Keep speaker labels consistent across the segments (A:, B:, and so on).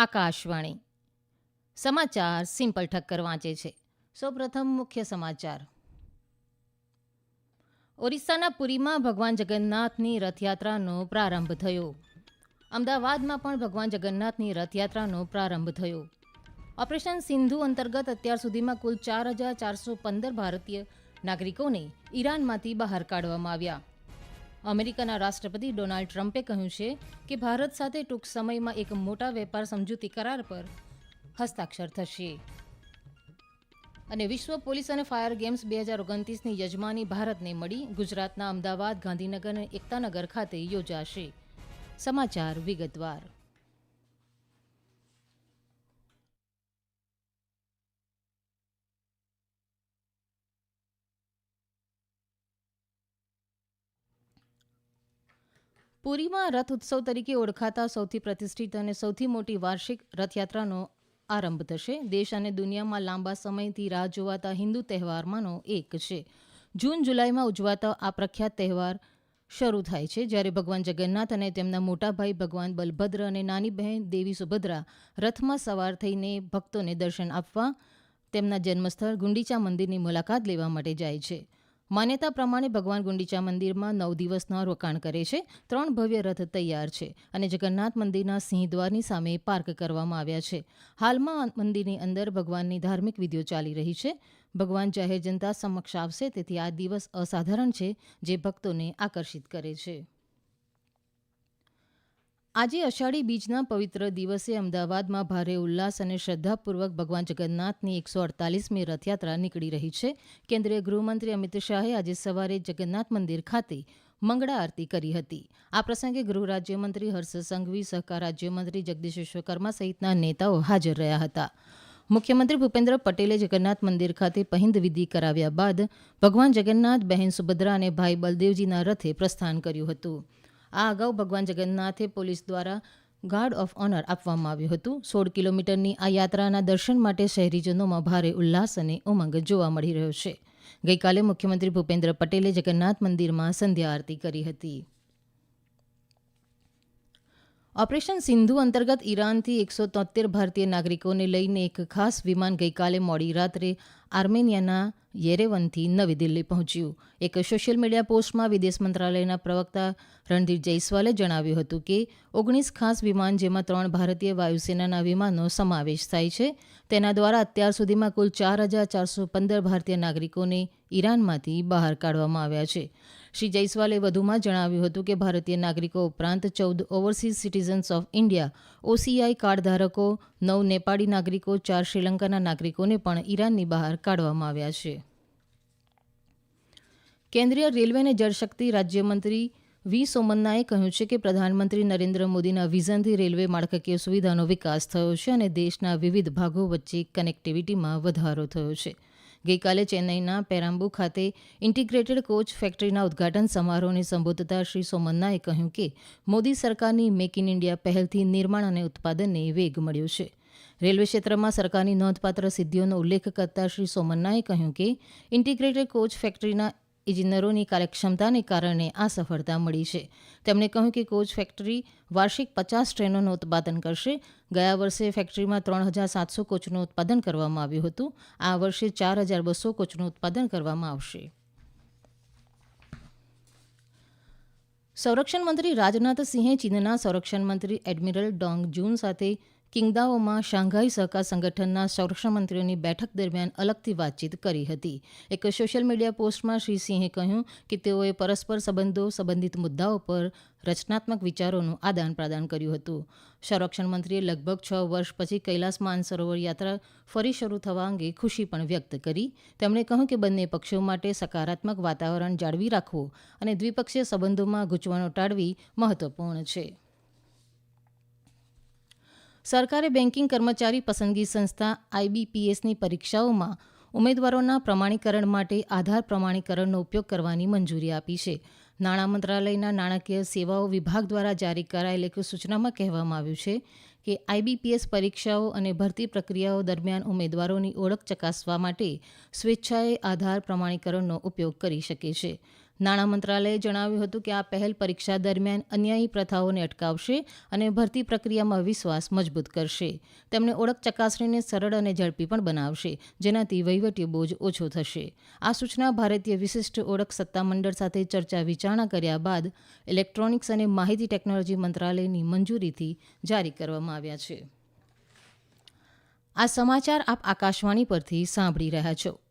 A: આકાશવાણી. સમાચાર સિમ્પલ ઠક્કર વાંચે છે. સૌપ્રથમ મુખ્ય સમાચાર. ઓરિસ્સાના પુરીમાં ભગવાન જગન્નાથની રથયાત્રાનો પ્રારંભ થયો. અમદાવાદમાં પણ ભગવાન જગન્નાથની રથયાત્રાનો પ્રારંભ થયો. ઓપરેશન સિંધુ અંતર્ગત અત્યાર સુધીમાં કુલ ચાર હજાર ચારસો પંદર ભારતીય નાગરિકોને ઈરાનમાંથી બહાર કાઢવામાં આવ્યા. અમેરિકાના રાષ્ટ્રપતિ ડોનાલ્ડ ટ્રમ્પે કહ્યું છે કે ભારત સાથે ટૂંક સમયમાં એક મોટા વેપાર સમજૂતી કરાર પર હસ્તાક્ષર થશે. અને વિશ્વ પોલીસ અને ફાયર ગેમ્સ બે હજાર ઓગણત્રીસની યજમાની ભારતને મળી ગુજરાતના અમદાવાદ, ગાંધીનગર અને એકતાનગર ખાતે યોજાશે. સમાચાર વિગતવાર. પુરીમાં રથ ઉત્સવ તરીકે ઓળખાતા સૌથી પ્રતિષ્ઠિત અને સૌથી મોટી વાર્ષિક રથયાત્રાનો આરંભ થશે. દેશ અને દુનિયામાં લાંબા સમયથી રાહ જોવાતા હિન્દુ તહેવારમાંનો એક છે. જૂન, જુલાઈમાં ઉજવાતા આ પ્રખ્યાત તહેવાર શરૂ થાય છે. જ્યારે ભગવાન જગન્નાથ અને તેમના મોટા ભાઈ ભગવાન બલભદ્ર અને નાની બહેન દેવી સુભદ્રા રથમાં સવાર થઈને ભક્તોને દર્શન આપવા તેમના જન્મસ્થળ ગુંડીચા મંદિરની મુલાકાત લેવા માટે જાય છે. માન્યતા પ્રમાણે ભગવાન ગુંડીચા મંદિરમાં નવ દિવસના રોકાણ કરે છે, ત્રણ ભવ્ય રથ તૈયાર છે અને જગન્નાથ મંદિરના સિંહદ્વારની સામે પાર્ક કરવામાં આવ્યા છે. હાલમાં મંદિરની અંદર ભગવાનની ધાર્મિક વિધિઓ ચાલી રહી છે. ભગવાન જાહેર જનતા સમક્ષ આવશે, તેથી આ દિવસ અસાધારણ છે જે ભક્તોને આકર્ષિત કરે છે. આજે અષાઢી બીજના પવિત્ર દિવસે અમદાવાદમાં ભારે ઉલ્લાસ અને શ્રદ્ધાપૂર્વક ભગવાન જગન્નાથની એકસો અડતાલીસમી રથયાત્રા નીકળી રહી છે. કેન્દ્રીય ગૃહમંત્રી અમિત શાહે આજે સવારે જગન્નાથ મંદિર ખાતે મંગળા આરતી કરી હતી. આ પ્રસંગે ગૃહ રાજ્યમંત્રી હર્ષ સંઘવી, સહકાર રાજ્યમંત્રી જગદીશ વિશ્વકર્મા સહિતના નેતાઓ હાજર રહ્યા હતા. મુખ્યમંત્રી ભૂપેન્દ્ર પટેલે જગન્નાથ મંદિર ખાતે પહિંદ વિધિ કરાવ્યા બાદ ભગવાન જગન્નાથ, બહેન સુભદ્રા અને ભાઈ બલદેવજીના રથે પ્રસ્થાન કર્યું હતું. આ અગાઉ ભગવાન જગન્નાથે પોલીસ દ્વારા ગાર્ડ ઓફ ઓનર આપવામાં આવ્યું હતું. સોળ કિલોમીટરની આ યાત્રાના દર્શન માટે શહેરીજનોમાં ભારે ઉલ્લાસ અને ઉમંગ જોવા મળી રહ્યો છે. ગઈકાલે મુખ્યમંત્રી ભૂપેન્દ્ર પટેલે જગન્નાથ મંદિરમાં સંધ્યા આરતી કરી હતી. ઓપરેશન સિંધુ અંતર્ગત ઈરાનથી એકસો તોતેર ભારતીય નાગરિકોને લઈને એક ખાસ વિમાન ગઈકાલે મોડી રાત્રે આર્મેનિયાના યેરેવનથી નવી દિલ્હી પહોંચ્યું. એક સોશિયલ મીડિયા પોસ્ટમાં વિદેશ મંત્રાલયના પ્રવક્તા રણધીર જયસ્વાલે જણાવ્યું હતું કે, ઓગણીસ ખાસ વિમાન જેમાં ત્રણ ભારતીય વાયુસેનાના વિમાનનો સમાવેશ થાય છે. તેના દ્વારા અત્યાર સુધીમાં કુલ ચાર હજાર ચારસો પંદર ભારતીય નાગરિકોને ઈરાનમાંથી બહાર કાઢવામાં આવ્યા છે. શ્રી જયસ્વાલે વધુમાં જણાવ્યું હતું કે ભારતીય નાગરિકો ઉપરાંત ચૌદ overseas citizens of India, OCI card ધારકો, નવ નેપાળી નાગરિકો, ચાર શ્રીલંકાના નાગરિકોને પણ ઈરાનની બહાર કાઢવામાં આવ્યા છે. કેન્દ્રીય રેલવે અને જળશક્તિ રાજ્યમંત્રી વી. સોમન્નાએ કહ્યું છે કે પ્રધાનમંત્રી નરેન્દ્ર મોદીના વિઝનથી રેલવે માળખાકીય સુવિધાનો વિકાસ થયો છે અને દેશના વિવિધ ભાગો વચ્ચે કનેક્ટિવિટીમાં વધારો થયો છે. ગઈકાલે ચેન્નાઈના પેરામ્બુ ખાતે ઇન્ટિગ્રેટેડ કોચ ફેક્ટરીના ઉદઘાટન સમારોહને સંબોધતા શ્રી સોમન્નાએ કહ્યું કે મોદી સરકારની મેક ઇન ઇન્ડિયા પહેલથી નિર્માણ અને ઉત્પાદનને વેગ મળ્યો છે. રેલવે ક્ષેત્રમાં સરકારની નોંધપાત્ર સિદ્ધિઓનો ઉલ્લેખ કરતા શ્રી સોમન્નાએ કહ્યું કે ઇન્ટિગ્રેટેડ કોચ ફેક્ટરીના ઇજનેરોની કાર્યક્ષમતાને કારણે આ સફળતા મળી છે. તેમણે કહ્યું કે કોચ ફેક્ટરી વાર્ષિક પચાસ ટ્રેનોનું ઉત્પાદન કરશે. ગયા વર્ષે ફેક્ટરીમાં ત્રણ હજાર સાતસો કોચનું ઉત્પાદન કરવામાં આવ્યું હતું. આ વર્ષે ચાર હજાર બસો કોચનું ઉત્પાદન કરવામાં આવશે. સંરક્ષણ મંત્રી રાજનાથ સિંહે ચીનના સંરક્ષણ મંત્રી એડમિરલ ડોંગ જૂન સાથે કિંગદાઓમાં શાંઘાઈ સહકાર સંગઠનના સંરક્ષણ મંત્રીઓની બેઠક દરમિયાન અલગથી વાતચીત કરી હતી. એક સોશિયલ મીડિયા પોસ્ટમાં શ્રી સિંહે કહ્યું કે તેઓએ પરસ્પર સંબંધો સંબંધિત મુદ્દાઓ પર રચનાત્મક વિચારોનું આદાન પ્રદાન કર્યું હતું. સંરક્ષણ મંત્રીએ લગભગ છ વર્ષ પછી કૈલાસ માનસરોવર યાત્રા ફરી શરૂ થવા અંગે ખુશી પણ વ્યક્ત કરી. તેમણે કહ્યું કે બંને પક્ષો માટે સકારાત્મક વાતાવરણ જાળવી રાખવું અને દ્વિપક્ષીય સંબંધોમાં ગૂંચવણો ટાળવી મહત્વપૂર્ણ છે. સરકારે બેન્કિંગ કર્મચારી પસંદગી સંસ્થા આઈબીપીએસની પરીક્ષાઓમાં ઉમેદવારોના પ્રમાણીકરણ માટે આધાર પ્રમાણીકરણનો ઉપયોગ કરવાની મંજૂરી આપી છે. નાણાં મંત્રાલયના નાણાકીય સેવાઓ વિભાગ દ્વારા જારી કરાયેલ એક સૂચનામાં કહેવામાં આવ્યું છે કે આઈબીપીએસ પરીક્ષાઓ અને ભરતી પ્રક્રિયાઓ દરમિયાન ઉમેદવારોની ઓળખ ચકાસવા માટે સ્વેચ્છાએ આધાર પ્રમાણીકરણનો ઉપયોગ કરી શકે છે. નાણાં મંત્રાલયે જણાવ્યું હતું કે આ પહેલ પરીક્ષા દરમિયાન અન્યાયી પ્રથાઓને અટકાવશે અને ભરતી પ્રક્રિયામાં વિશ્વાસ મજબૂત કરશે. તેમણે ઓળખ ચકાસણીને સરળ અને ઝડપી પણ બનાવશે, જેનાથી વહીવટી બોજ ઓછો થશે. આ સૂચના ભારતીય વિશિષ્ટ ઓળખ સત્તામંડળ સાથે ચર્ચા વિચારણા કર્યા બાદ ઇલેક્ટ્રોનિક્સ અને માહિતી ટેકનોલોજી મંત્રાલયની મંજૂરીથી જારી કરવામાં આવ્યા છે. આ સમાચાર આપ આકાશવાણી પરથી સાંભળી રહ્યા છો.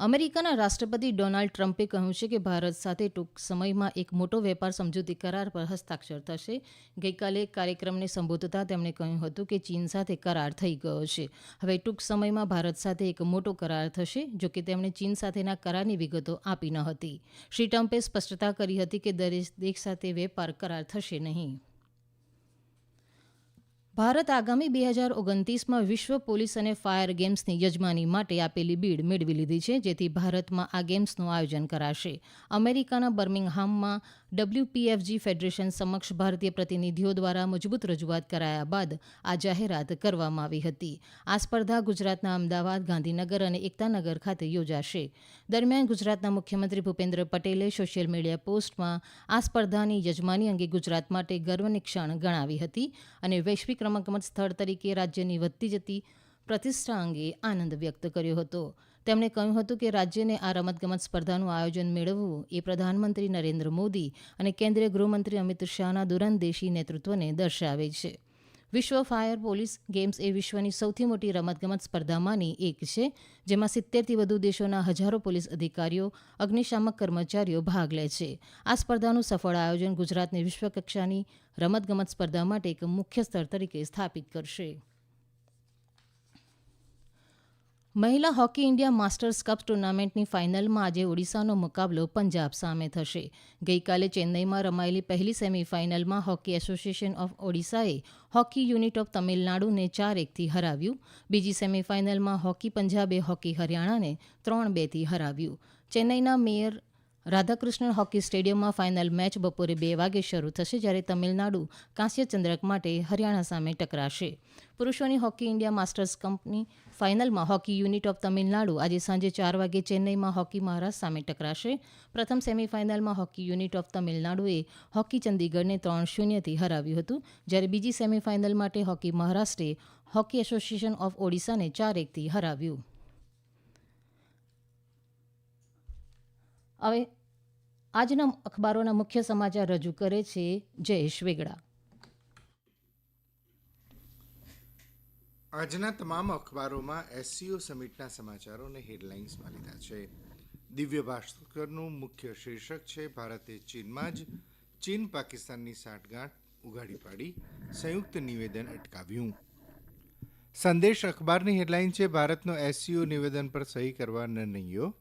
A: અમેરિકાના રાષ્ટ્રપતિ ડોનાલ્ડ ટ્રમ્પે કહ્યું છે કે ભારત સાથે ટૂંક સમયમાં એક મોટો વેપાર સમજૂતી કરાર પર હસ્તાક્ષર થશે. ગઈકાલે કાર્યક્રમને સંબોધતા તેમણે કહ્યું હતું કે ચીન સાથે કરાર થઈ ગયો છે. હવે ટૂંક સમયમાં ભારત સાથે એક મોટો કરાર થશે, જો કે તેમણે ચીન સાથેના કરારની વિગતો આપી ન હતી. શ્રી ટ્રમ્પે સ્પષ્ટતા કરી હતી કે દરેક દેશ સાથે વેપાર કરાર થશે નહીં. ભારત આગામી બે હજાર ઓગણત્રીસમાં વિશ્વ પોલીસ અને ફાયર ગેમ્સની યજમાની માટે આપેલી બીડ મેળવી લીધી છે, જેથી ભારતમાં આ ગેમ્સનું આયોજન કરાશે. અમેરિકાના બર્મિંગહામમાં ડબલ્યુપીએફજી ફેડરેશન સમક્ષ ભારતીય પ્રતિનિધિઓ દ્વારા મજબૂત રજૂઆત કરાયા બાદ આ જાહેરાત કરવામાં આવી હતી. આ સ્પર્ધા ગુજરાતના અમદાવાદ, ગાંધીનગર અને એકતાનગર ખાતે યોજાશે. દરમિયાન ગુજરાતના મુખ્યમંત્રી ભૂપેન્દ્ર પટેલે સોશિયલ મીડિયા પોસ્ટમાં આ સ્પર્ધાની યજમાની અંગે ગુજરાત માટે ગર્વની ક્ષણ ગણાવી હતી અને વૈશ્વિક રમતગમત સ્થળ તરીકે રાજ્યની વધતી જતી પ્રતિષ્ઠા અંગે આનંદ વ્યક્ત કર્યો હતો. તેમણે કહ્યું હતું કે રાજ્યને આ રમતગમત સ્પર્ધાનું આયોજન મેળવવું એ પ્રધાનમંત્રી નરેન્દ્ર મોદી અને કેન્દ્રીય ગૃહમંત્રી અમિત શાહના દૂરંદેશી નેતૃત્વને દર્શાવે છે. વિશ્વ ફાયર પોલીસ ગેમ્સ એ વિશ્વની સૌથી મોટી રમતગમત સ્પર્ધામાંની એક છે, જેમાં સિત્તેરથી વધુ દેશોના હજારો પોલીસ અધિકારીઓ, અગ્નિશામક કર્મચારીઓ ભાગ લે છે. આ સ્પર્ધાનું સફળ આયોજન ગુજરાતને વિશ્વકક્ષાની રમતગમત સ્પર્ધા માટે એક મુખ્ય સ્થળ તરીકે સ્થાપિત કરશે. મહિલા હોકી ઇન્ડિયા માસ્ટર્સ કપ ટુર્નામેન્ટની ફાઇનલમાં આજે ઓડિશાનો મુકાબલો પંજાબ સામે થશે. ગઈકાલે ચેન્નઈમાં રમાયેલી પહેલી સેમીફાઇનલમાં હોકી એસોસિએશન ઓફ ઓડિશાએ હોકી યુનિટ ઓફ તમિલનાડુને ચાર એકથી હરાવ્યું. બીજી સેમીફાઇનલમાં હોકી પંજાબે હોકી હરિયાણાને ત્રણ બેથી હરાવ્યું. ચેન્નઈના મેયર રાધાકૃષ્ણન હોકી સ્ટેડિયમમાં ફાઇનલ મેચ બપોરે બે વાગે શરૂ થશે જ્યારે તમિલનાડુ કાંસ્ય ચંદ્રક માટે હરિયાણા સામે ટકરાશે. પુરુષોની હોકી ઇન્ડિયા માસ્ટર્સ કંપની ફાઇનલમાં હોકી યુનિટ ઓફ તમિલનાડુ આજે સાંજે ચાર વાગે ચેન્નઈમાં હોકી મહારાષ્ટ્ર સામે ટકરાશે. પ્રથમ સેમીફાઇનલમાં હોકી યુનિટ ઓફ તમિલનાડુએ હોકી ચંદીગઢને ત્રણ શૂન્યથી હરાવ્યું હતું, જ્યારે બીજી સેમીફાઇનલ માટે હોકી મહારાષ્ટ્રે હોકી એસોસિએશન ઓફ ઓડિશાને ચાર એકથી હરાવ્યું. હવે આજના અખબારોના મુખ્ય સમાચાર રજૂ કરે છે જયેશ વેગડા.
B: આજના તમામ અખબારોમાં એસસીઓ સમિટના સમાચારોને હેડલાઇન્સમાં લીધા છે. દિવ્ય ભાસ્કરનું મુખ્ય શીર્ષક છે, ભારતે ચીનમાં જ ચીન પાકિસ્તાનની સાંઠગાંઠ ઉઘાડી પાડી, સંયુક્ત નિવેદન અટકાવ્યું. સંદેશ અખબારની હેડલાઇન છે, ભારતનો એસસીઓ નિવેદન પર સહી કરવા નિર્ણયો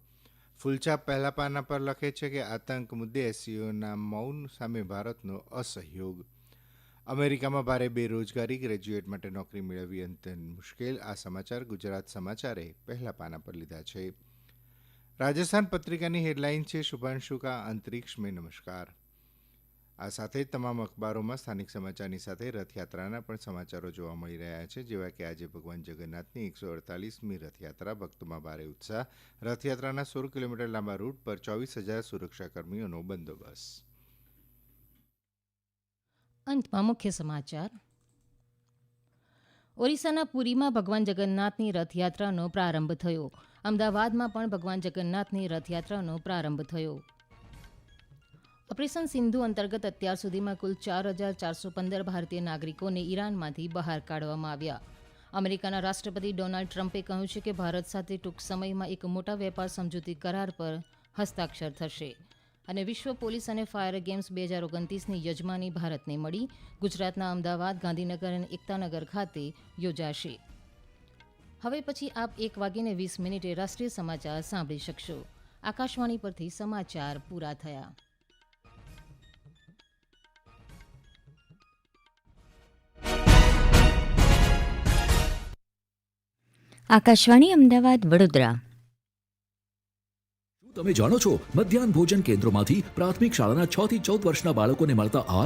B: ફૂલછાપ પહેલા પાના પર લખે છે કે આતંક મુદ્દે એસસીઓના મૌન સામે ભારતનો અસહયોગ. અમેરિકામાં ભારે બેરોજગારી, ગ્રેજ્યુએટ માટે નોકરી મેળવવી અત્યંત મુશ્કેલ, આ સમાચાર ગુજરાત સમાચારે પહેલા પાના પર લીધા છે. રાજસ્થાન પત્રિકાની હેડલાઇન છે શુભાંશુ કા અંતરિક્ષ મેં નમસ્કાર. આ સાથે જ તમામ અખબારોમાં સ્થાનિક સમાચારની સાથે રથયાત્રાના પણ સમાચારો જોવા મળી રહ્યા છે. જેવા કે આજે ભગવાન જગન્નાથની એકસો અડતાલીસમી રથયાત્રા, ભક્તોમાં ભારે ઉત્સાહ. રથયાત્રાના સોળ કિલોમીટર લાંબા રૂટ પર ચોવીસ હજાર સુરક્ષાકર્મીઓનો બંદોબસ્ત.
A: અંતમાં મુખ્ય સમાચાર. ઓરિસ્સાના પુરીમાં ભગવાન જગન્નાથની રથયાત્રાનો પ્રારંભ થયો. અમદાવાદમાં પણ ભગવાન જગન્નાથની રથયાત્રાનો પ્રારંભ થયો. ઓપરેશન સિંધુ અંતર્ગત અત્યાર સુધીમાં કુલ ચાર હજાર ચારસો પંદર ભારતીય નાગરિકોને ઈરાનમાંથી બહાર કાઢવામાં આવ્યા. અમેરિકાના રાષ્ટ્રપતિ ડોનાલ્ડ ટ્રમ્પે કહ્યું છે કે ભારત સાથે ટૂંક સમયમાં એક મોટા વેપાર સમજૂતી કરાર પર હસ્તાક્ષર થશે અને વિશ્વ પોલીસ અને ફાયર ગેમ્સ બે હજાર ઓગણત્રીસની યજમાની ભારતને મળી ગુજરાતના અમદાવાદ, ગાંધીનગર અને એકતાનગર ખાતે યોજાશે. હવે પછી આપ એક વાગીને વીસ મિનિટે રાષ્ટ્રીય સમાચાર સાંભળી શકશો. આકાશવાણી પરથી સમાચાર પૂરા થયા.
C: આકાશવાણી અમદાવાદ વડોદરા.
D: તમે જાણો છો, મધ્યાહન ભોજન કેન્દ્રોમાંથી પ્રાથમિક શાળાના છ થી ચૌદ વર્ષના બાળકોને મળતા આહાર